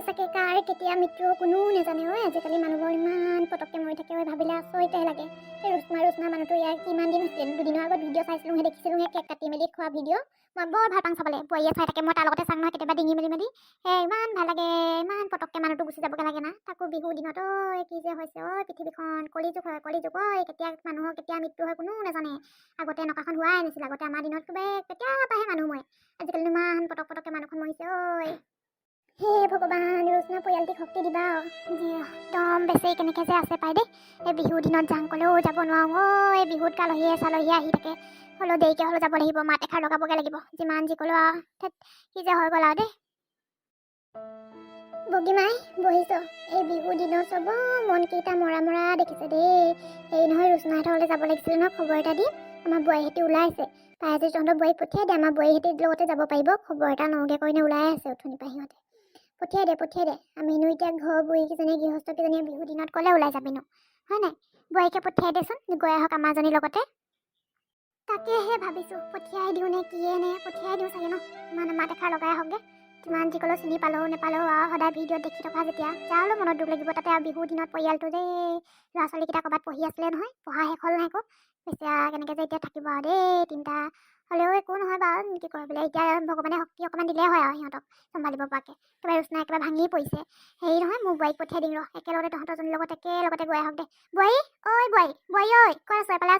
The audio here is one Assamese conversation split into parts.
সঁচাকে কাৰ কেতিয়া মৃত্যু কোনো নাজানে ঐ আজিকালি মানুহবোৰ ইমান পটককে মৰি থাকে ঐ ভাবিলে আচৰিতহে লাগে। এই ৰুচমা ৰুচমা মানুহটো ইয়াৰ কিমান দিন হৈছে দুদিনৰ আগত ভিডিঅ' চাইছিলোঁ সেই দেখিছিলোঁ সেই কেক কাটি মেলি খোৱা ভিডিঅ' মই বৰ ভাল পাওঁ চাবলৈ বোৱাৰীয়ে চাই থাকে মই তাৰ লগতে চাং নহয় কেতিয়াবা ডিঙি মেলি মেলি। সেই ইমান ভাল লাগে ইমান পটককে মানুহটো গুচি যাবগে লাগে না। তাকো বিহুৰ দিনত ঐ কি যে হৈছে ঐ পৃথিৱীখন কলিযুগ হয় কলিযুগ ঐ কেতিয়া মানুহৰ কেতিয়া মৃত্যু হয় কোনো নাজানে। আগতে এনেকুৱাখন হোৱাই নাছিল আগতে আমাৰ দিনত কিবা কেতিয়াবাহে মানুহ মৰে। আজিকালি ইমান পটক পটককে মানুহখন মৰিছে ঐ। হে ভগৱান ৰোচনা পৰিয়ালটিক শক্তি দিবা। আৰু যি একদম বেছি কেনেকৈ যে আছে পাই দেই। এই বিহুৰ দিনত যাং ক'লেও যাব নোৱাৰোঁ। অ' এই বিহুত কালহীয়ে চালহীয়ে আহি থাকে। হ'লেও দেৰিকৈ হ'লেও যাব লাগিব। মাত এষাৰ লগাবগৈ লাগিব। যিমান যি ক'লেও আৰু থেত, কি যে হৈ গ'ল আৰু দেই। বগীমাই বহিছ। এই বিহুৰ দিনত চব মনকেইটা মৰা মৰা দেখিছে দেই। এই নহয় ৰোচনাহঁতৰ যাব লাগিছিলে নহয় খবৰ এটা দি। আমাৰ বোৱাৰীহঁতি ওলাইছে। পাই আজি তহঁতৰ বোৱাৰী পঠিয়াই দে। আমাৰ বোৱাৰীহঁতিৰ লগতে যাব পাৰিব। খবৰ এটা নওঁগৈ কৰিনে ওলাই আছে উঠনি পৰা সিহঁতে। পঠিয়াই দে পঠিয়াই দে। আমিনো এতিয়া ঘৰ বুঢ়ীকেইজনীয়ে গৃহস্থকেইজনীয়ে বিহুৰ দিনত ক'লে ওলাই যাবি নো। হয় নাই? বোৱাৰীকে পঠিয়াই দেচোন গৈ আহক আমাৰজনীৰ লগতে। তাকেহে ভাবিছোঁ পঠিয়াই দিওঁ নে কিয়ে নে পঠিয়াই দিওঁ চাগে ন? ইমান মাত এষাৰ লগাই আহকগৈ। কিমান যি ক'লেও চিনি পালেও নেপালেও আৰু সদায় ভিডিঅ'ত দেখি থকা যেতিয়া যাওঁলৈ মনত দুখ লাগিব। তাতে আৰু বিহুৰ দিনত পৰিয়ালটো যে ল'ৰা ছোৱালীকেইটা ক'ৰবাত পঢ়ি আছিলে নহয় পঢ়া শেষ হ'ল নাই আকৌ। পিছে কেনেকৈ যে এতিয়া থাকিব আৰু দেই তিনিটা হ'লেও একো নহয় বাৰু কি কয় বোলে এতিয়া ভগৱানে শক্তি অকণমান দিলেই হয় আৰু সিহঁতক চম্ভালিব পৰাকৈ। একেবাৰে ৰোচনা একেবাৰে ভাঙি পৰিছে। হেৰি নহয় মোৰ বোৱাৰীক পঠিয়াই দিম ৰ একেলগতে তহঁতৰজনীৰ লগত একেলগতে গৈ আহক দে। বোৱাৰী ঐ বোৱাৰী বোৱাৰী ঐ ক'ত আছ এফালে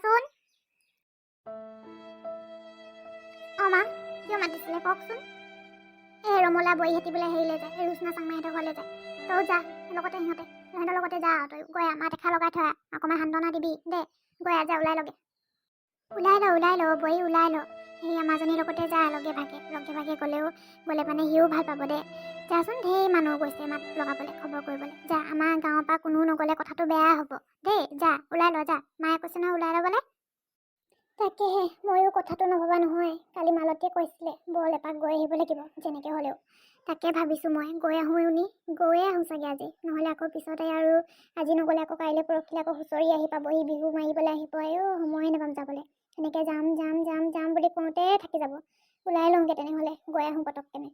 অঁ মা কিয় মাতিছিলে কওকচোন? এই ৰমলা বোৱাৰীহঁতি বোলে হেৰিলৈ যায় এই ৰোচনা চাংমাইহঁতৰ ঘৰলৈ যায়। তই যা লগতে সিহঁতে সিহঁতৰ লগতে যা আৰু তই গৈ আমাৰ দেখা লগাই থৈ। অকণমান সান্তনা দিবি দে গৈ যা ওলাই লগে। ওলাই ল ওলাই ল বোৱাৰী ওলাই ল। সেই আমাৰজনীৰ লগতে যা লগে ভাগে লগে ভাগে গ'লেও গ'লে মানে সিও ভাল পাব দে। যাচোন ঢেৰ মানুহ গৈছে মাত লগাবলৈ খবৰ কৰিবলৈ। যা আমাৰ গাঁৱৰ পৰা কোনো নগ'লে কথাটো বেয়া হ'ব। দেই যা ওলাই ল যা। মায়ে কৈছে নহয় ওলাই ল'বলৈ? তাকেহে ময়ো কথাটো নভবা নহয়। কালি মালতীয়ে কৈছিলে বল এপাক গৈ আহিব লাগিব যেনেকৈ হ'লেও। তাকে ভাবিছোঁ মই গৈ আহোঁ নি গৈয়ে আহোঁ চাগে আজি। নহ'লে আকৌ পিছতে আৰু আজি নগ'লে আকৌ কাইলৈ পৰহিলৈ আকৌ হুঁচৰি আহি পাবহি বিহু মাৰিবলৈ আহিব আয়ো সময়ে নাপাম যাবলৈ। সেনেকৈ যাম যাম যাম যাম বুলি কওঁতে থাকি যাব। ওলাই লওঁগৈ তেনেহ'লে গৈ আহোঁ পটককেনে।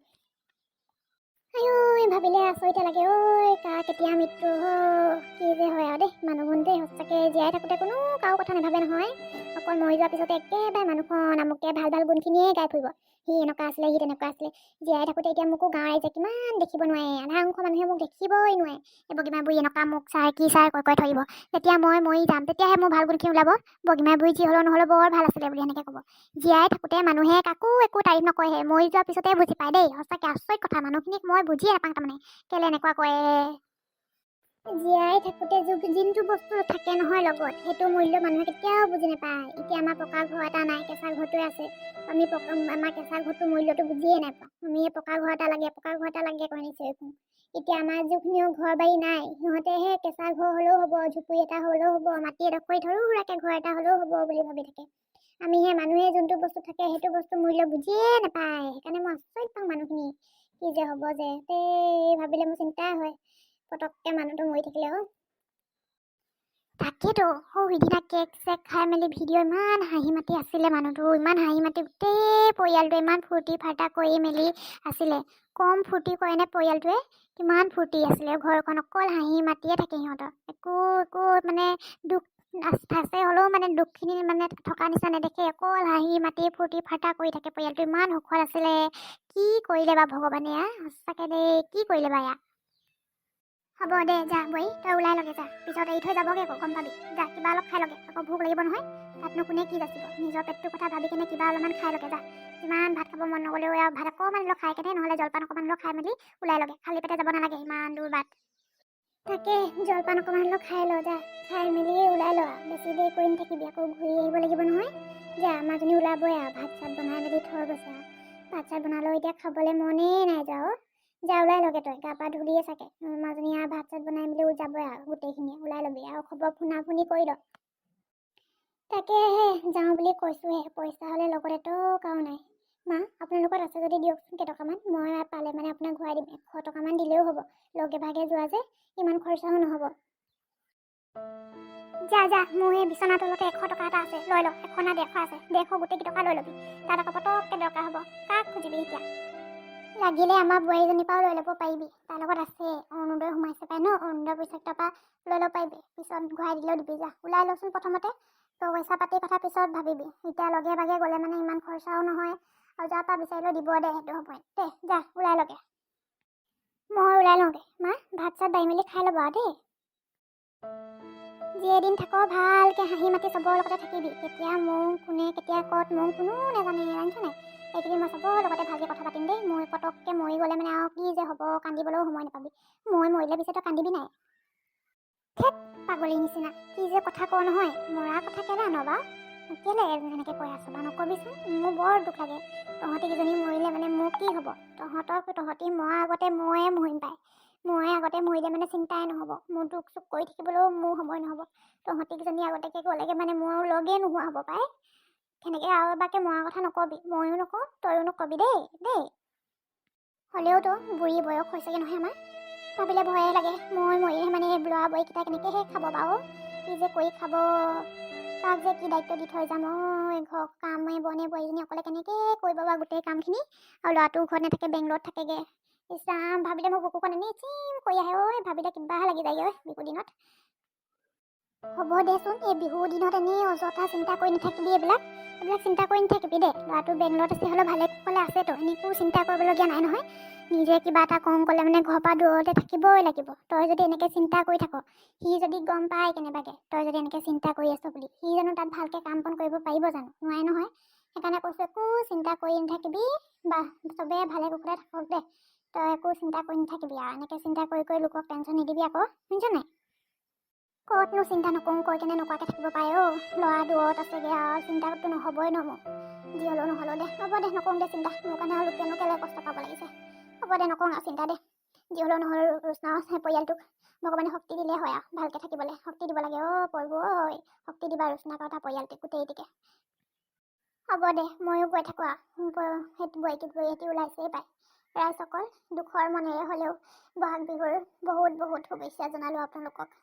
আয়ৈ ভাবিলে আচৰিতে লাগে ঐ কাৰ কেতিয়া মৃত্যু হ' কি যে হয় আৰু দেই মানুহবোৰ দেই সঁচাকৈ জীয়াই থাকোঁতে কোনো কাৰো কথা নাভাবে নহয়। অকল মৰি যোৱাৰ পিছতে একেবাৰে মানুহখন আমুকে ভাল ভাল গুণখিনিয়ে গাই ফুৰিব। সি এনেকুৱা আছিলে সি তেনেকুৱা আছিলে। জীয়াই থাকোঁতে এতিয়া মোকো গাঁৱৰ ৰাইজে কিমান দেখিব নোৱাৰে আধা অংশ মানুহে মোক দেখিবই নোৱাৰে। এই বগীমা বুঢ়ী এনেকুৱা মোক চাই কি চাই কৈ কৈ থৰিব। যেতিয়া মই মৰি যাম তেতিয়াহে মোৰ ভাল গুণখিনি ওলাব। বগীমা বুঢ়ী যি হ'লেও নহ'লেও বৰ ভাল আছিলে বুলি সেনেকৈ ক'ব। জীয়াই থাকোঁতে মানুহে কাকো একো তাৰিফ নকৰেহে মৰি যোৱাৰ পিছতে বুজি পায় দেই। সঁচাকৈ আচৰিত কথা মানুহখিনিক মই বুজিয়ে নাপাওঁ তাৰমানে। কেলে এনেকুৱা কৰে? জীয়াই থাকোঁতে যোনটো বস্তু থাকে নহয় লগত সেইটো মূল্য মানুহে কেতিয়াও বুজি নাপায়। এতিয়া আমাৰ পকা ঘৰ এটা নাই কেঁচা ঘৰটোৱে আছে। আমি পকা আমাৰ কেঁচা ঘৰটোৰ মূল্যটো বুজিয়ে নাপাওঁ। আমি পকা ঘৰ এটা লাগে পকা ঘৰ এটা লাগে কৈ নিশ্চয় এতিয়া আমাৰ যিখিনিও ঘৰ বাৰী নাই সিহঁতেহে কেঁচা ঘৰ হ'লেও হ'ব ঝুপুৰি এটা হ'লেও হ'ব মাটি এডোখৰি সৰু সুৰাকৈ ঘৰ এটা হ'লেও হ'ব বুলি ভাবি থাকে। আমিহে মানুহে যোনটো বস্তু থাকে সেইটো বস্তু মূল্য বুজিয়ে নাপায়। সেইকাৰণে মই আচৰিত পাওঁ মানুহখিনি। কি যে হ'ব যে তে ভাবিলে মোৰ চিন্তা হয়। পটককৈ মানুহটো মৰি থাকিলে অ' তাকেতো সৌ সিদিনা কেক চেক খাই মেলি ভিডিঅ' ইমান হাঁহি মাতি আছিলে মানুহটো ইমান হাঁহি মাতি গোটেই পৰিয়ালটোৱে ইমান ফূৰ্তি ফাৰ্তা কৰি মেলি আছিলে। কম ফূৰ্তি কৰেনে পৰিয়ালটোৱে? কিমান ফূৰ্তি আছিলে ঘৰখন অকল হাঁহি মাতিয়ে থাকে সিহঁতৰ। একো একো মানে দুখ আছে হ'লেও মানে দুখখিনি মানে থকা নিচিনা নেদেখে। অকল হাঁহি মাতি ফূৰ্তি ফাৰ্তা কৰি থাকে পৰিয়ালটো। ইমান সুখত আছিলে। কি কৰিলে বা ভগৱানে সঁচাকৈ দেই কি কৰিলে বা ইয়াক হ'ব দে যা বৈ তই ওলাই লগে যা। পিছত এৰি থৈ যাবগৈ আকৌ গম পাবি। যা কিবা অলপ খাই লগে। আকৌ ভোক লাগিব নহয়। তাতনো কোনে কি যাচিব নিজৰ পেটটোৰ কথা ভাবি কেনে কিবা অলপমান খাই লগে যা। যিমান ভাত খাব মন নগ'লেও আৰু ভাত অকণমান অলপ খাই কেনে নহ'লে জলপান অকণমান অলপ খাই মেলি ওলাই লগে। খালী পেটে যাব নালাগে ইমান দূৰ বাট। তাকে জলপান অকণমান অলপ খাই ল যা। খাই মেলি ওলাই ল আৰু। বেছি দেৰি কৰি নাথাকিবি আকৌ ঘূৰি আহিব লাগিব নহয়। যা আমাৰজনী ওলাবই আৰু। ভাত চাত বনাই মেলি থৈ গৈছে আৰু। ভাত চাত বনালেও এতিয়া খাবলৈ মনেই নাই যা অ' যা ওলাই লগে তই। গা পা ধুলিয়ে চাগে। মাজনী আৰু ভাত চাত বনাই মেলি যাবই আৰু গোটেইখিনিয়ে ওলাই ল'বি আৰু খবৰ ফোনা ফোনি কৰি ল। তাকেহে যাওঁ বুলি কৈছোঁহে। পইচা হ'লে লগত এটকাও নাই। মা আপোনালোকৰ আছে যদি দিয়কচোন কেইটকামান মই পালে মানে আপোনাক ঘূৰাই দিম এশ টকামান দিলেও হ'ব লগে ভাগে যোৱা যে ইমান খৰচাও নহ'ব। যা যা মোৰ এই বিচনাৰ তলতে এশ টকা এটা আছে লৈ ল এশ না ডেৰশ আছে ডেৰশ গোটেইকেইটকা লৈ ল'বি তাত আকৌ পটককৈ দৰকাৰ হ'ব কাক খুজিবি এতিয়া? লাগিলে আমাৰ বোৱাৰীজনীৰ পৰাও লৈ ল'ব পাৰিবি তাৰ লগত আছে অৰুণোদয় সোমাইছে পাই ন অৰুণোদয় পইচাকেইটাৰ পৰা লৈ ল'ব পাৰিবি পিছত ঘূৰাই দিলেও দিবি যা ওলাই লচোন প্ৰথমতে তই পইচা পাতিৰ কথা পিছত ভাবিবি এতিয়া লগে ভাগে গ'লে মানে ইমান খৰচাও নহয়। আৰু যাৰ পৰা বিচাৰিলেও দিব দে সেইটো সময়ত দে যা ওলাই লগে। মই ওলাই লওঁগে। মা ভাত চাত বাঢ়ি মেলি খাই ল'ব আৰু দেই। যি এদিন থাক ভালকৈ হাঁহি মাতি চবৰ লগতে থাকিবি। কেতিয়া মোক কোনে কেতিয়া ক'ত মোক কোনো নাজানে জানিছ নাই? এইকেইদিন মই চবৰ লগতে ভালকৈ কথা পাতিম দেই। মই পটককৈ মৰি গ'লে মানে আৰু কি যে হ'ব কান্দিবলৈও সময় নাপাবি। মই মৰিলে পিছত কান্দিবি নাই। থেত পাগলীৰ নিচিনা। কি যে কথা কওঁ নহয় মৰা কথা কেলে আন বা কেলে এনেকৈ কৈ আছ? বা নকবিচোন মোৰ বৰ দুখ লাগে। তহঁতি কেইজনী মৰিলে মানে মোৰ কি হ'ব? তহঁতক তহঁতি মৰাৰ আগতে ময়ে মৰিম পায় মই আগতে মৰিলে মানে চিন্তাই নহ'ব। মোৰ দুখ চুখ কৰি থাকিবলৈও মোৰ সময় নহ'ব। তহঁতি আগতীয়াকৈ গ'লেগে মানে মোৰ লগেই নোহোৱা হ'ব পায় সেনেকৈ আৰু এবাৰকৈ মৰাৰ কথা নকবি। ময়ো নকওঁ তয়ো নকবি দেই দেই। হ'লেওতো বুঢ়ী বয়স হৈছেগৈ নহয় আমাৰ। ভাবিলে ভয়ে লাগে। মই মৰিলে মানে ল'ৰা বোৱাৰীকেইটা কেনেকৈহে খাব বাৰু? কি যে কৰি খাব? কাক যে কি দায়িত্ব দি থৈ যাম ঐ ঘৰ কামে বনে বোৱাৰীজনী অকলে কেনেকৈ কৰিব বাৰু গোটেই কামখিনি? আৰু ল'ৰাটো ঘৰত নাথাকে বেংগলত থাকেগৈ। ইছৰাম ভাবিলে মোৰ বুকুখন এনেই চিম কৰি আহে ঐ ভাবিলে কিবাহে লাগি যায় ঐ বিহু দিনত। হ'ব দেচোন এই বিহুৰ দিনত এনেই অযথা চিন্তা কৰি নাথাকিবি এইবিলাক। এইবিলাক চিন্তা কৰি নাথাকিবি দেই। ল'ৰাটো বেংগলত আছে হ'লেও ভালে কুশলে আছেতো এনেকো চিন্তা কৰিবলগীয়া নাই নহয়। নিজে কিবা এটা কওঁ ক'লে মানে ঘৰৰ পৰা দূৰতে থাকিবই লাগিব। তই যদি এনেকৈ চিন্তা কৰি থাক সি যদি গম পায় কেনেবাকৈ তই যদি এনেকৈ চিন্তা কৰি আছ বুলি সি জানো তাত ভালকৈ কাম বন কৰিব পাৰিব জানো? নোৱাৰে নহয়। সেইকাৰণে কৈছোঁ একো চিন্তা কৰি নাথাকিবি। বা চবেই ভালে কুশলে থাকক দে তই একো চিন্তা কৰি নাথাকিবি আৰু এনেকৈ চিন্তা কৰি কৰি লোকক টেনশ্যন নিদিবি আকৌ। শুনিছ নাই? ক'তনো চিন্তা নকৰোঁ কৈ কেনে নকৰাকৈ থাকিব পাৰে অ' ল'ৰা দূৰত আছেগৈ আৰু চিন্তাটো নহ'বই ন মোৰ। যি হ'লেও নহ'লেও দে হ'ব দে নকৰোঁ দে চিন্তা। মোৰ কাৰণে আৰু লোকেনো কেলৈ কষ্ট পাব লাগিছে। হ'ব দে নকৰোঁ আৰু চিন্তা দে। যি হ'লেও নহ'লেও ৰুচনাও পৰিয়ালটোক। ভগৱানে শক্তি দিলে হয় আৰু ভালকৈ থাকিবলৈ। শক্তি দিব লাগে অ' পৰবো ঐ শক্তি দিবা ৰুচনা কথা পৰিয়ালটোক গোটেইটিকে হ'ব দে ময়ো গৈ থাকোঁ আৰু। সেইটো বোৱাৰীটোত বোৱাৰীহঁতি ওলাইছেই পায় ৰাইজসকল দুখৰ মনেৰে হ'লেও বহাগ বিহুৰ বহুত বহুত শুভেচ্ছা জনালোঁ আপোনালোকক।